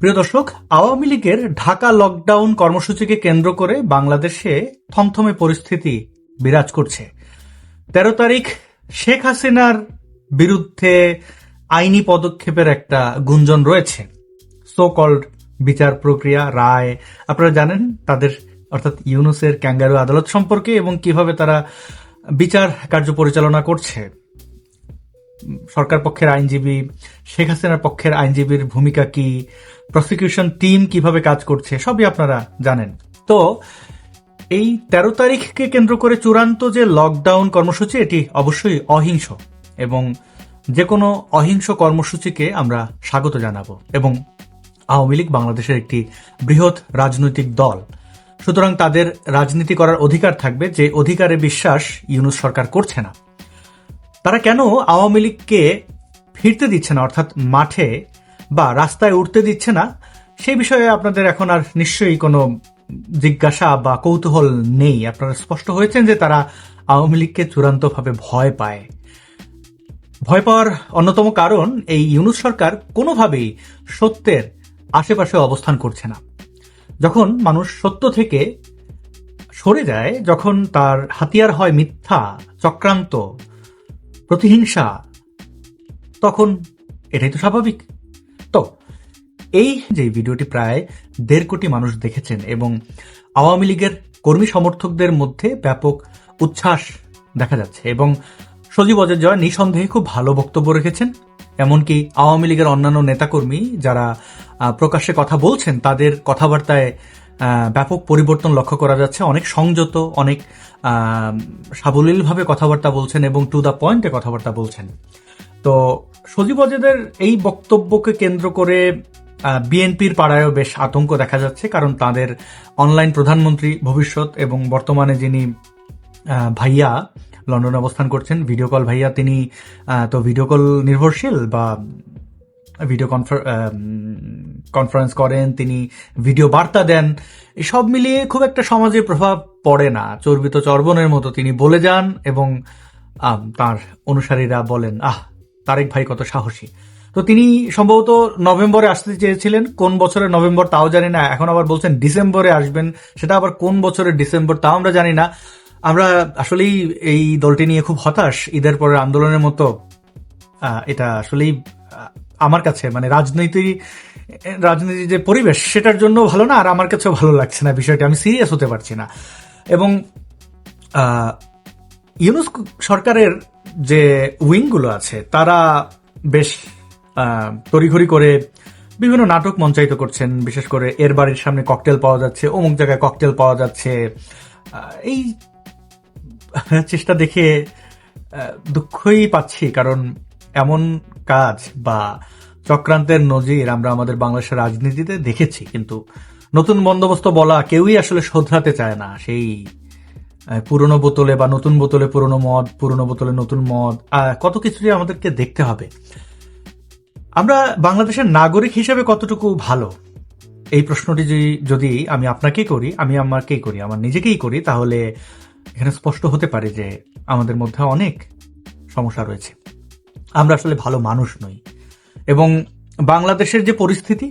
প্রিয় দর্শক, আওয়ামী লীগের ঢাকা লকডাউন কর্মসূচিকে কেন্দ্র করে বাংলাদেশে থমথমে পরিস্থিতি বিরাজ করছে। তেরো তারিখ, শেখ হাসিনার বিরুদ্ধে আইনি পদক্ষেপের একটা গুঞ্জন রয়েছে। সো কল্ড বিচার প্রক্রিয়া, রায়, আপনারা জানেন তাদের, অর্থাৎ ইউনুসের ক্যাঙ্গারু আদালত সম্পর্কে এবং কীভাবে তারা বিচার কার্য পরিচালনা করছে। সরকার পক্ষের আইনজীবী, শেখ হাসিনার পক্ষের আইনজীবীর ভূমিকা কি প্রসিকিউশন টিম কীভাবে কাজ করছে, সবই আপনারা জানেন। তো, এই তেরো তারিখকে কেন্দ্র করে চূড়ান্ত যে লকডাউন কর্মসূচি, এটি অবশ্যই অহিংস এবং যে কোনো অহিংস কর্মসূচিকে আমরা স্বাগত জানাব এবং আওয়ামী লীগ বাংলাদেশের একটি বৃহৎ রাজনৈতিক দল। সুতরাং তাদের রাজনীতি করার অধিকার থাকবে, যে অধিকারে বিশ্বাস ইউনুস সরকার করছে না। তারা কেন আওয়ামী লীগকে ফিরতে দিচ্ছে না, অর্থাৎ মাঠে বা রাস্তায় উঠতে দিচ্ছে না? সেই বিষয়ে আপনাদের এখন আর নিশ্চয়ই কোনো জিজ্ঞাসা বা কৌতূহল নেই। আপনারা স্পষ্ট হয়েছেন যে তারা আওয়ামী লীগকে চূড়ান্তভাবে ভয় পায়। ভয় পাওয়ার অন্যতম কারণ, এই ইউনুস সরকার কোনোভাবেই সত্যের আশেপাশে অবস্থান করছে না। যখন মানুষ সত্য থেকে সরে যায়, যখন তার হাতিয়ার হয় মিথ্যা, চক্রান্ত প্রতিহিংসা, তখন এটাই তো স্বাভাবিক। তো, এই যে ভিডিওটি প্রায় দেড় কোটি মানুষ দেখেছেন এবং আওয়ামী লীগের কর্মী সমর্থকদের মধ্যে ব্যাপক উচ্ছ্বাস দেখা যাচ্ছে এবং সজীব অজয় জয় নিঃসন্দেহে খুব ভালো বক্তব্য রেখেছেন। এমনকি আওয়ামী লীগের অন্যান্য নেতাকর্মী যারা প্রকাশ্যে কথা বলছেন, তাদের কথাবার্তায় ব্যাপক পরিবর্তন লক্ষ্য করা যাচ্ছে। অনেক সংযত, অনেক সাবলীলভাবে কথাবার্তা বলছেন এবং টু দ্য পয়েন্টে কথাবার্তা বলছেন। তো সজীব অজয়দের এই বক্তব্যকে কেন্দ্র করে বিএনপির পাড়ায়ও বেশ আতঙ্ক দেখা যাচ্ছে, কারণ তাদের অনলাইন প্রধানমন্ত্রী ভবিষ্যৎ এবং বর্তমানে যিনি ভাইয়া লন্ডনে অবস্থান করছেন ভিডিও কল ভাইয়া, তিনি তো ভিডিও কল নির্ভরশীল বা ভিডিও কনফারেন্স করেন, তিনি ভিডিও বার্তা দেন, সব মিলিয়ে খুব একটা সমাজে প্রভাব পড়ে না। চর্বিত চর্বণের মতো তিনি বলে যান এবং তার অনুসারীরা বলেন, আহ, তারেক ভাই কত সাহসী। তো তিনি সম্ভবত নভেম্বরে আসতে চেয়েছিলেন। কোন বছরের নভেম্বর তাও জানি না। এখন আবার বলছেন ডিসেম্বরে আসবেন। সেটা আবার কোন বছরের ডিসেম্বর তাও আমরা জানি না। আমরা আসলেই এই দলটি নিয়ে খুব হতাশ। ঈদের পরের আন্দোলনের মতো এটা আসলেই আমার কাছে মানে রাজনীতি, রাজনীতির যে পরিবেশ, সেটার জন্য ভালো না, আর আমার কাছেও ভালো লাগছে না বিষয়টি, আমি সিরিয়াস হতে পারছি না। এবং ইউনুস সরকারের যে উইংগুলো আছে, তারা বেশ তড়িঘড়ি করে বিভিন্ন নাটক মঞ্চায়িত করছেন, বিশেষ করে এর বাড়ির সামনে ককটেল পাওয়া যাচ্ছে, অমুক জায়গায় ককটেল পাওয়া যাচ্ছে এই চেষ্টা দেখে দুঃখই পাচ্ছি, কারণ এমন কাজ বা চক্রান্তের নজির আমরা আমাদের বাংলাদেশের রাজনীতিতে দেখেছি, কিন্তু নতুন বন্দোবস্ত বলা কেউই আসলে শোধরাতে চায় না। সেই পুরনো বোতলে বা নতুন বোতলে পুরনো মদ, পুরনো বোতলে নতুন মদ কত কিছুই আমাদেরকে দেখতে হবে। আমরা বাংলাদেশের নাগরিক হিসেবে কতটুকু ভালো? এই প্রশ্নটি যদি আমি আপনাকেই করি, আমি আমাকেই করি, আমার নিজেকেই করি, তাহলে এখানে স্পষ্ট হতে পারে যে আমাদের মধ্যে অনেক সমস্যা রয়েছে। আমরা আসলে ভালো মানুষ নই। এবং বাংলাদেশের যে পরিস্থিতি,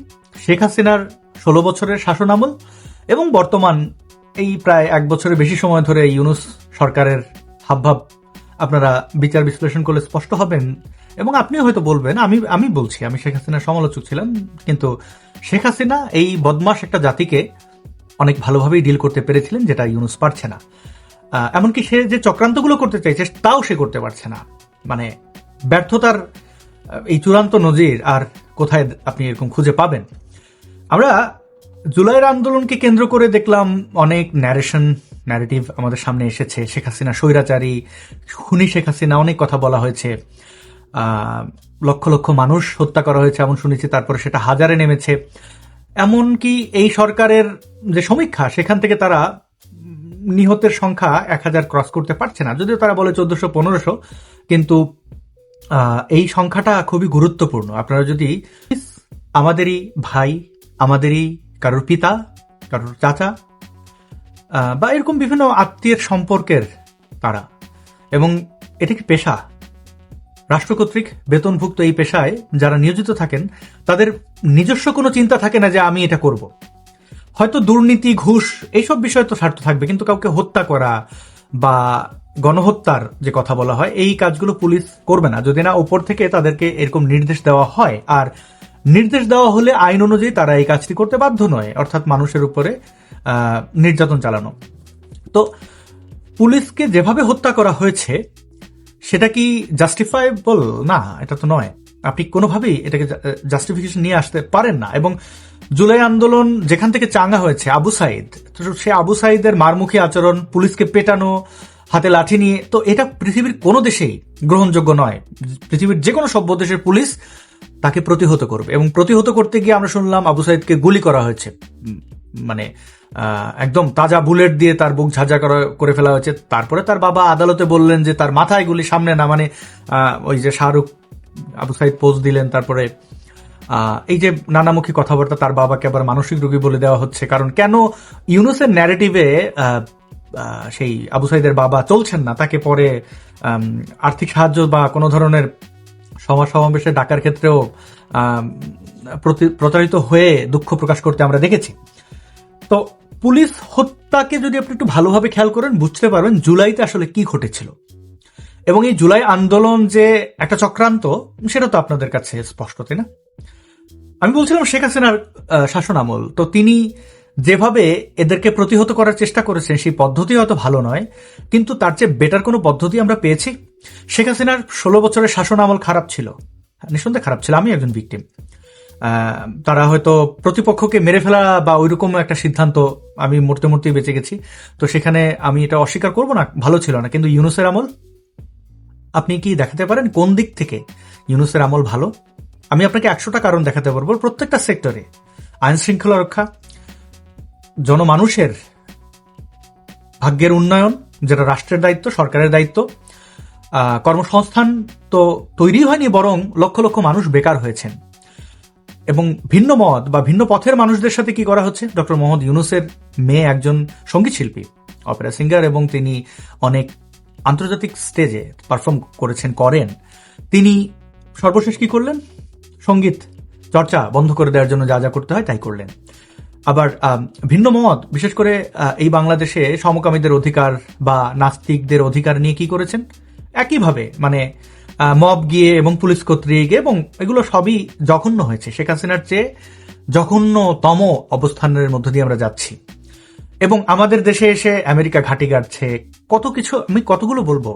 শেখ হাসিনার ষোলো বছরের শাসনামল এবং বর্তমান এই প্রায় এক বছরের বেশি সময় ধরে ইউনুস সরকারের হাবভাব আপনারা বিচার বিশ্লেষণ করলে স্পষ্ট হবেন এবং আপনিও হয়তো বলবেন, আমি আমি বলছি, আমি শেখ হাসিনার সমালোচক ছিলাম, কিন্তু শেখ হাসিনা এই বদমাস একটা জাতিকে অনেক ভালোভাবেই ডিল করতে পেরেছিলেন যেটা ইউনুস পারছে না। এমনকি সে যে চক্রান্তগুলো করতে চাইছে, তাও সে করতে পারছে না। মানে ব্যর্থতার এই চূড়ান্ত নজির আর কোথায় আপনি এরকম খুঁজে পাবেন? আমরা জুলাইয়ের আন্দোলনকে কেন্দ্র করে দেখলাম অনেক ন্যারেশন ন্যারেটিভ আমাদের সামনে এসেছে। শেখ হাসিনা স্বৈরাচারী, খুনি শেখ হাসিনা, অনেক কথা বলা হয়েছে। লক্ষ লক্ষ মানুষ হত্যা করা হয়েছে এমন শুনেছি, তারপরে সেটা হাজারে নেমেছে। এমনকি এই সরকারের যে সমীক্ষা, সেখান থেকে তারা নিহতের সংখ্যা এক হাজার ক্রস করতে পারছে না। যদিও তারা বলে চোদ্দশো, পনেরোশো, কিন্তু এই সংখ্যাটা খুবই গুরুত্বপূর্ণ। আপনারা যদি আমাদেরই ভাই, আমাদেরই কারোর পিতা, কারোর চাচা বা এরকম বিভিন্ন আত্মীয়ের সম্পর্কের তারা, এবং এটা কি পেশা? রাষ্ট্র কর্তৃক বেতনভুক্ত এই পেশায় যারা নিয়োজিত থাকেন, তাদের নিজস্ব কোনো চিন্তা থাকে না যে আমি এটা করব। হয়তো দুর্নীতি, ঘুষ, এইসব বিষয় তো স্বার্থ থাকবে, কিন্তু কাউকে হত্যা করা বা গণহত্যার যে কথা বলা হয়, এই কাজগুলো পুলিশ করবে না। যদি না, উপর থেকে তাদেরকে এরকম নির্দেশ দেওয়া হয়, আর নির্দেশ দেওয়া হলে আইন অনুযায়ী তারা এই কাজটি করতে বাধ্য নয়, অর্থাৎ মানুষের উপরে নির্যাতন চালানো। তো পুলিশকে যেভাবে হত্যা করা হয়েছে, সেটা কি জাস্টিফাইবল না, এটা তো নয়। আপনি কোনোভাবেই এটাকে জাস্টিফিকেশন নিয়ে আসতে পারেন না। এবং জুলাই আন্দোলন যেখান থেকে চাঙ্গা হয়েছে, আবু সাইদ সে আবু সাইদের মারমুখী আচরণ পুলিশকে পেটানো হাতে লাঠি নিয়ে, তো এটা পৃথিবীর কোনো দেশেই গ্রহণযোগ্য নয়। পৃথিবীর যে কোনো সভ্য দেশের পুলিশ তাকে প্রতিহত করবে এবং প্রতিহত করতে গিয়ে আমরা শুনলাম আবু সাইদকে গুলি করা হয়েছে। মানে একদম তাজা বুলেট দিয়ে তার বুক ঝাঁঝা করা- ফেলা হয়েছে। তারপরে তার বাবা আদালতে বললেন যে তার মাথায় গুলি সামনে না মানে ওই যে শাহরুখ, আবু সাইদ পোস্ট দিলেন, তারপরে এই যে নানামুখী কথাবার্তা তার বাবাকে আবার মানসিক রোগী বলে দেওয়া হচ্ছে। কারণ কেন ইউনুসের ন্যারেটিভে সেই আবু সাইদের বাবা চলছেন না। তাকে পরে আর্থিক সাহায্য বা কোনো ধরনের সভা সমাবেশে ডাকার ক্ষেত্রেও প্রতারিত হয়ে দুঃখ প্রকাশ করতে আমরা দেখেছি। তো পুলিশ হত্যাকে যদি আপনি একটু ভালোভাবে খেয়াল করেন, বুঝতে পারবেন জুলাইতে আসলে কি ঘটেছিল। এবং এই জুলাই আন্দোলন যে একটা চক্রান্ত, সেটা তো আপনাদের কাছে স্পষ্ট, তাই না? আমি বলছিলাম শেখ হাসিনার শাসন আমল। তো তিনি যেভাবে এদেরকে প্রতিহত করার চেষ্টা করেছেন, সেই পদ্ধতি হয়তো ভালো নয়, কিন্তু তার চেয়ে বেটার কোনো পদ্ধতি আমরা পেয়েছি? শেখ হাসিনার ষোলো বছরের শাসন আমল খারাপ ছিল। নিঃসন্দেহে খারাপ ছিল আমি একজন ভিকটিম তারা হয়তো প্রতিপক্ষকে মেরে ফেলা বা ওইরকম একটা সিদ্ধান্ত আমি মূর্তি মূর্তি বেঁচে গেছি। তো সেখানে আমি এটা অস্বীকার করব না, ভালো ছিল না। কিন্তু ইউনুসের আমল, আপনি কি দেখাতে পারেন কোন দিক থেকে ইউনুসের আমল ভালো? আমি আপনাকে একশোটা কারণ দেখাতে পারব প্রত্যেকটা সেক্টরে আইন শৃঙ্খলা রক্ষা জনমানুষের ভাগ্যের উন্নয়ন, যেটা রাষ্ট্রের দায়িত্ব, সরকারের দায়িত্ব কর্মসংস্থান তো তৈরি হয়নি, বরং লক্ষ লক্ষ মানুষ বেকার হয়েছেন। এবং ভিন্ন মত বা ভিন্ন পথের মানুষদের সাথে কি করা হচ্ছে? ডক্টর মোহাম্মদ ইউনুসের মেয়ে একজন সংগীত শিল্পী, অপেরা সিঙ্গার, এবং তিনি অনেক আন্তর্জাতিক স্টেজে পারফর্ম করেছেন, করেন। তিনি সর্বশেষ কি করলেন? সংগীত চর্চা বন্ধ করে দেওয়ার জন্য যা যা করতে হয় তাই করলেন। আবার ভিন্ন মত, বিশেষ করে এই বাংলাদেশে সমকামীদের অধিকার বা নাস্তিকদের অধিকার নিয়ে কি করেছেন? একইভাবে মানে মব গিয়ে এবং পুলিশ কর্তৃক এবং এগুলো সবই জঘন্য হয়েছে। শেখ হাসিনার চেয়ে জঘন্যতম অবস্থানের মধ্য দিয়ে আমরা যাচ্ছি। এবং আমাদের দেশে এসে আমেরিকা ঘাঁটি গাড়ছে। কত কিছু, আমি কতগুলো বলব?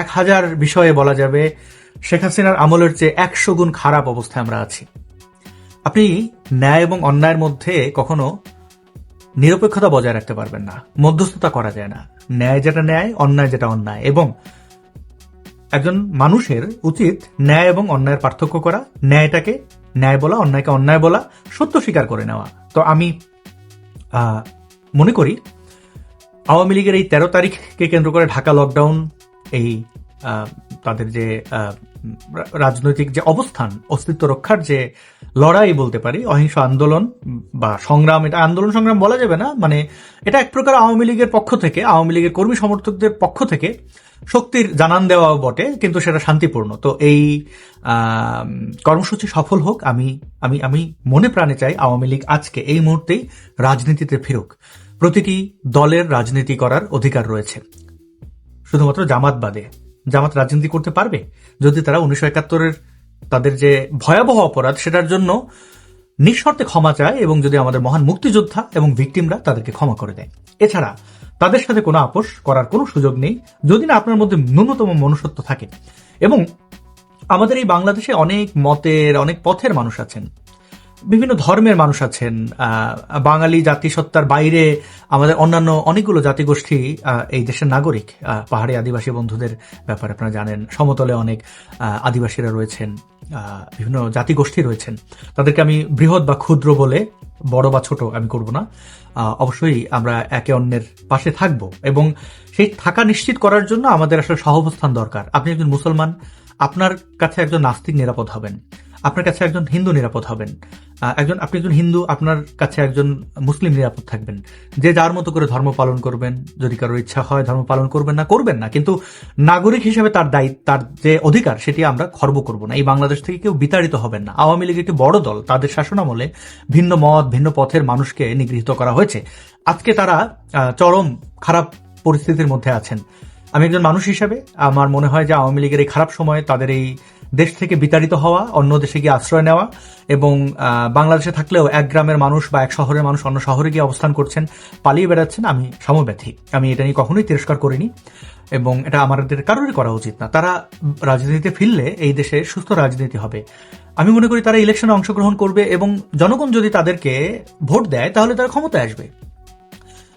এক হাজার বিষয়ে বলা যাবে, শেখ হাসিনার আমলের চেয়ে একশো গুণ খারাপ অবস্থায় আমরা আছি। আপনি ন্যায় এবং অন্যায়ের মধ্যে কখনো নিরপেক্ষতা বজায় রাখতে পারবেন না, মধ্যস্থতা করা যায় না। ন্যায় যেটা ন্যায়, অন্যায় যেটা অন্যায়। এবং একজন মানুষের উচিত ন্যায় এবং অন্যায়ের পার্থক্য করা, ন্যায়টাকে ন্যায় বলা, অন্যায়কে অন্যায় বলা, সত্য স্বীকার করে নেওয়া। তো আমি মনে করি আওয়ামী লীগের এই তেরো তারিখকে কেন্দ্র করে ঢাকা লকডাউন এই তাদের যে রাজনৈতিক যে অবস্থান, অস্তিত্ব রক্ষার যে লড়াই বলতে পারি, অহিংস আন্দোলন বা সংগ্রাম, এটা আন্দোলন সংগ্রাম বলা যাবে না মানে এটা এক প্রকার আওয়ামী লীগের পক্ষ থেকে, আওয়ামী লীগের কর্মী সমর্থকদের পক্ষ থেকে শক্তির জানান দেওয়াও বটে, কিন্তু সেটা শান্তিপূর্ণ। তো এই কর্মসূচি সফল হোক, আমি আমি আমি মনে প্রাণে চাই আওয়ামী লীগ আজকে এই মুহূর্তেই রাজনীতিতে ফিরুক। প্রতিটি দলের রাজনীতি করার অধিকার রয়েছে। শুধুমাত্র জামাত বাদে জামাত রাজনীতি করতে পারবে? যদি তারা উনিশশো একাত্তরের তাদের যে ভয়াবহ অপরাধ, সেটার জন্য নিঃশর্তে ক্ষমা চায় এবং যদি আমাদের মহান মুক্তিযোদ্ধা এবং ভিকটিমরা তাদেরকে ক্ষমা করে দেয়। এছাড়া তাদের সাথে কোনো আপোষ করার কোনো সুযোগ নেই যদি না আপনার মধ্যে ন্যূনতম মনুষ্যত্ব থাকে। এবং আমাদের এই বাংলাদেশে অনেক মতের, অনেক পথের মানুষ আছেন। বিভিন্ন ধর্মের মানুষ আছেন বাঙালি জাতিসত্তার বাইরে আমাদের অন্যান্য অনেকগুলো জাতিগোষ্ঠী এই দেশের নাগরিক পাহাড়ি আদিবাসী বন্ধুদের ব্যাপারে আপনারা জানেন, সমতলে অনেক আদিবাসীরা রয়েছেন বিভিন্ন জাতিগোষ্ঠী রয়েছেন। তাদেরকে আমি বৃহৎ বা ক্ষুদ্র বলে, বড় বা ছোট আমি করব না। অবশ্যই আমরা একে অন্যের পাশে থাকব এবং সেই থাকা নিশ্চিত করার জন্য আমাদের আসলে সহবস্থান দরকার। আপনি একজন মুসলমান, আপনার কাছে একজন নাস্তিক নিরাপদ হবেন। আপনার কাছে একজন হিন্দু নিরাপদ হবেন। একজন আপনি একজন হিন্দু, আপনার কাছে একজন মুসলিম নিরাপদ থাকবেন। যে যার মতো করে ধর্ম পালন করবেন, যদি কারোর ইচ্ছা হয় ধর্ম পালন করবেন না করবেন না। কিন্তু নাগরিক হিসেবে তার দায়িত্ব তার যে অধিকার, সেটি আমরা খর্ব করব না। এই বাংলাদেশ থেকে কেউ বিতাড়িত হবেন না। আওয়ামী লীগ একটি বড় দল। তাদের শাসনামলে ভিন্ন মত, ভিন্ন পথের মানুষকে নিগৃহীত করা হয়েছে। আজকে তারা চরম খারাপ পরিস্থিতির মধ্যে আছেন। আমি একজন মানুষ হিসেবে। আমার মনে হয় যে আওয়ামী লীগের এই খারাপ সময়ে তাদের এই দেশ থেকে বিতাড়িত হওয়া, অন্য দেশে গিয়ে আশ্রয় নেওয়া এবং বাংলাদেশে থাকলেও এক গ্রামের মানুষ বা এক শহরের মানুষ অন্য শহরে গিয়ে অবস্থান করছেন, পালিয়ে বেড়াচ্ছেন, আমি সমব্যথী। আমি এটা নিয়ে কখনোই তিরস্কার করিনি এবং এটা আমাদের কারোরই করা উচিত না। তারা রাজনীতিতে ফিরলে এই দেশে সুস্থ রাজনীতি হবে। আমি মনে করি তারা ইলেকশনে অংশগ্রহণ করবে এবং জনগণ যদি তাদেরকে ভোট দেয়, তাহলে তারা ক্ষমতায় আসবে।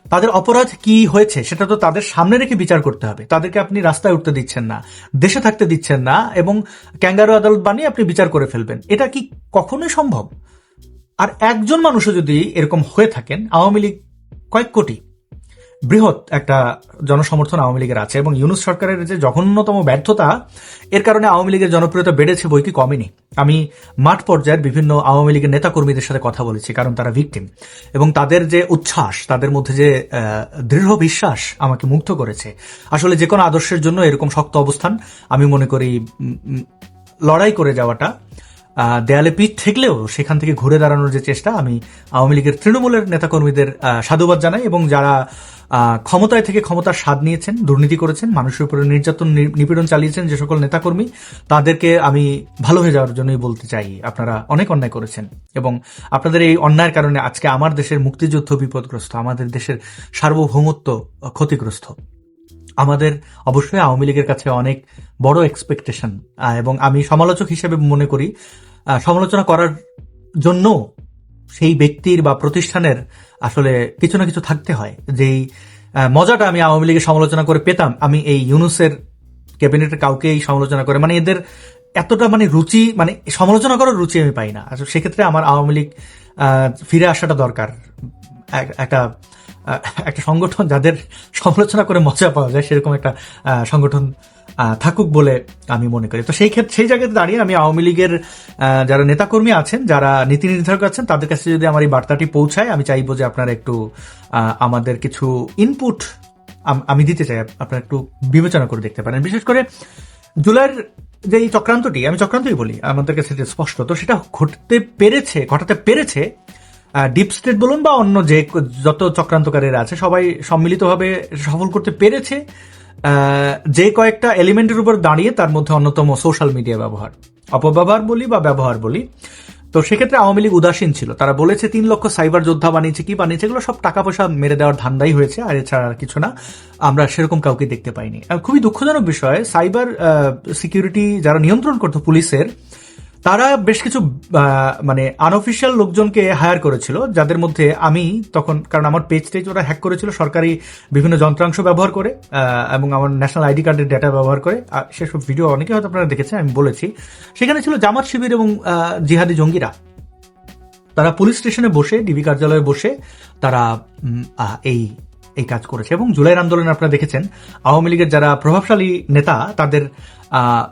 তাদের অপরাধ কি হয়েছে সেটা তো তাদের সামনে রেখে বিচার করতে হবে। তাদেরকে আপনি রাস্তায় উঠতে দিচ্ছেন না, দেশে থাকতে দিচ্ছেন না এবং ক্যাঙ্গারু আদালত বানিয়ে আপনি বিচার করে ফেলবেন। এটা কি কখনোই সম্ভব? আর একজন মানুষও যদি এরকম হয়ে থাকেন, আওয়ামী লীগ কয়েক কোটি বৃহৎ একটা জনসমর্থন আওয়ামী লীগের আছে এবং ইউনুস সরকারের যে জঘন্যতম ব্যর্থতা, এর কারণে আওয়ামী লীগের জনপ্রিয়তা বেড়েছে বই কি কমেনি। আমি মাঠ পর্যায়ের বিভিন্ন আওয়ামী লীগের নেতাকর্মীদের সাথে কথা বলেছি, কারণ তারা ভিকটিম এবং তাদের যে উচ্ছ্বাস, তাদের মধ্যে যে দৃঢ় বিশ্বাস আমাকে মুগ্ধ করেছে। আসলে যে কোনো আদর্শের জন্য এরকম শক্ত অবস্থান আমি মনে করি লড়াই করে যাওয়াটা দেয়ালে পিঠ ঠেকলেও সেখান থেকে ঘুরে দাঁড়ানোর যে চেষ্টা, আমি আওয়ামী লীগের তৃণমূলের নেতাকর্মীদের সাধুবাদ জানাই এবং যারা ক্ষমতায় থেকে ক্ষমতার স্বাদ নিয়েছেন, দুর্নীতি করেছেন, মানুষের উপরে নির্যাতন নিপীড়ন চালিয়েছেন যে সকল নেতাকর্মী, তাদেরকে আমি ভালো হয়ে যাওয়ার জন্যই বলতে চাই। আপনারা অনেক অন্যায় করেছেন এবং আপনাদের এই অন্যায়ের কারণে আজকে আমার দেশের মুক্তিযুদ্ধ বিপদগ্রস্ত, আমাদের দেশের সার্বভৌমত্ব ক্ষতিগ্রস্ত। আমাদের অবশ্যই আওয়ামী লীগের কাছে অনেক বড় এক্সপেকটেশন এবং আমি সমালোচক হিসেবে মনে করি সমালোচনা করার জন্য সেই ব্যক্তির বা প্রতিষ্ঠানের আসলে কিছু না কিছু থাকতে হয়। যেই মজাটা আমি আওয়ামী লীগের সমালোচনা করে পেতাম, আমি এই ইউনুসের ক্যাবিনেটের কাউকেই সমালোচনা করে মানে এদের এতটা মানে রুচি মানে সমালোচনা করার রুচি আমি পাই না। সেক্ষেত্রে আমার আওয়ামী লীগ ফিরে আসাটা দরকার। এক- একটা একটা সংগঠন যাদের সমালোচনা করে মজা পাওয়া যায়, সেরকম একটা সংগঠন থাকুক বলে আমি মনে করি। তো সেই ক্ষেত্রে, সেই জায়গাতে দাঁড়িয়ে আমি আওয়ামী লীগের যারা নেতাকর্মী আছেন, যারা নীতি নির্ধারক আছেন, তাদের কাছে যদি আমার এই বার্তাটি পৌঁছায়, আমি চাইব যে আপনারা একটু আমাদের কিছু ইনপুট আমি দিতে চাই আপনারা একটু বিবেচনা করে দেখতে পারেন। বিশেষ করে জুলাইয়ের যে এই চক্রান্তটি, আমি চক্রান্তই বলি, আমাদের কাছে স্পষ্ট, তো সেটা ঘটতে পেরেছে, ঘটাতে পেরেছে ডিপ স্টেট বলুন বা অন্য যে যত চক্রান্তকারীরা আছে, সবাই সম্মিলিতভাবে সফল করতে পেরেছে। যে কয়েকটা এলিমেন্টের উপর দাঁড়িয়ে তার মধ্যে অন্যতম সোশ্যাল মিডিয়া ব্যবহার। অপব্যবহার বলি বা ব্যবহার বলি। তো সেক্ষেত্রে আওয়ামী লীগ উদাসীন ছিল। তারা বলেছে, তিন লক্ষ সাইবার যোদ্ধা বানিয়েছে, কি বানিয়েছে? এগুলো সব টাকা পয়সা মেরে দেওয়ার ধান্দাই হয়েছে, আর এছাড়া আর কিছু না। আমরা সেরকম কাউকে দেখতে পাইনি। খুবই দুঃখজনক বিষয় সাইবার সিকিউরিটি যারা নিয়ন্ত্রণ করতো পুলিশের তারা বেশ কিছু মানে আনঅফিসিয়াল লোকজনকে হায়ার করেছিল, যাদের মধ্যে আমি তখন, কারণ আমার পেজ টেজ ওরা হ্যাক করেছিল, সরকারি বিভিন্ন যন্ত্রাংশ ব্যবহার করে এবং আমার ন্যাশনাল আইডি কার্ডের ডেটা ব্যবহার করে সেসব ভিডিও অনেকে হয়তো আপনারা দেখেছেন, আমি বলেছি। সেখানে ছিল জামাত শিবির এবং জিহাদি জঙ্গিরা। তারা পুলিশ স্টেশনে বসে ডিবি কার্যালয়ে বসে, তারা এই এই কাজ করেছে। এবং জুলাইয়ের আন্দোলনে আপনারা দেখেছেন, আওয়ামী লীগের যারা প্রভাবশালী নেতা, তাদের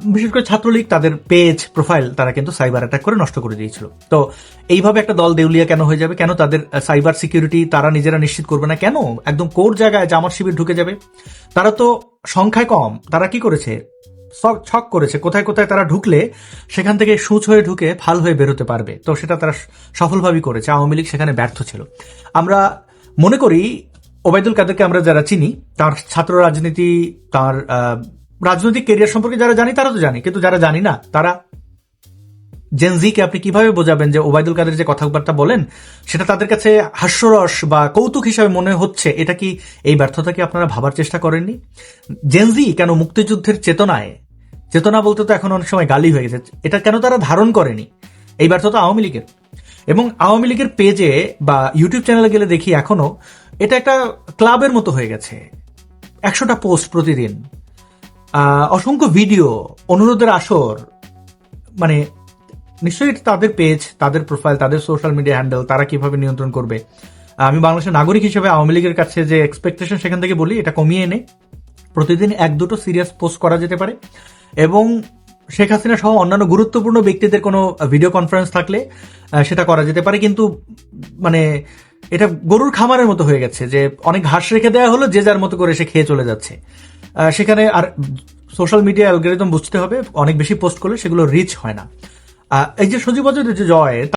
বিশেষ করে ছাত্রলীগ, তাদের পেজ প্রোফাইল তারা কিন্তু সাইবার অ্যাটাক করে নষ্ট করে দিয়েছিল। তো এইভাবে একটা দল দেউলিয়া কেন হয়ে যাবে? কেন তাদের সাইবার সিকিউরিটি তারা নিজেরা নিশ্চিত করবে না? কেন? একদম কোর জায়গায় জামাত শিবির ঢুকে যাবে? তারা তো সংখ্যায় কম। তারা কি করেছে? ছক- ছক করেছে। কোথায় কোথায় তারা ঢুকলে সেখান থেকে সুচ হয়ে ঢুকে ফাল হয়ে বেরোতে পারবে। তো সেটা তারা সফলভাবেই করেছে। আওয়ামী লীগ সেখানে ব্যর্থ ছিল। আমরা মনে করি ওবায়দুল কাদেরকে আমরা যারা চিনি, তার ছাত্র রাজনীতি, তার রাজনৈতিক কেরিয়ার সম্পর্কে যারা জানি, তারা তো জানি। কিন্তু যারা জানি না, তারা জেনজিকে আপনি কীভাবে বোঝাবেন যে ওবায়দুল কাদের যে কথাবার্তা বলেন, সেটা তাদের কাছে হাস্যরস বা কৌতুক হিসাবে মনে হচ্ছে, এটা কি এই ব্যর্থতাকে আপনারা ভাবার চেষ্টা করেননি? জেনজি কেন মুক্তিযুদ্ধের চেতনায়, চেতনা বলতে তো এখন অনেক সময় গালি হয়ে গেছে, এটা কেন তারা ধারণ করেনি? এই ব্যর্থতা আওয়ামী লীগের। এবং আওয়ামী লীগের পেজে বা ইউটিউব চ্যানেলে গেলে দেখি এখনও এটা একটা ক্লাবের মতো হয়ে গেছে। একশোটা পোস্ট প্রতিদিন। অসংখ্য ভিডিও, অনুরোধের আসর মানে নিশ্চয়ই তাদের পেজ তাদের প্রোফাইল তাদের সোশ্যাল মিডিয়া হ্যান্ডেল তারা কীভাবে নিয়ন্ত্রণ করবে। আমি বাংলাদেশের নাগরিক হিসেবে আওয়ামী লীগের কাছে যে এক্সপেকটেশন সেখান থেকে বলি, এটা কমিয়ে এনে প্রতিদিন এক, দুটো সিরিয়াস পোস্ট করা যেতে পারে। এবং শেখ হাসিনা সহ অন্যান্য গুরুত্বপূর্ণ ব্যক্তিদের কোনো ভিডিও কনফারেন্স থাকলে সেটা করা যেতে পারে। কিন্তু মানে এটা গরুর খামারের মতো হয়ে গেছে যে অনেক ঘাস রেখে দেওয়া হলো, যে যার মতো করে সে খেয়ে চলে যাচ্ছে। সেখানে আর সোশ্যাল মিডিয়া অ্যালগোরিদম বুঝতে হবে, অনেক বেশি পোস্ট করলে সেগুলো রিচ হয় না। এই যে সজীব যে জয়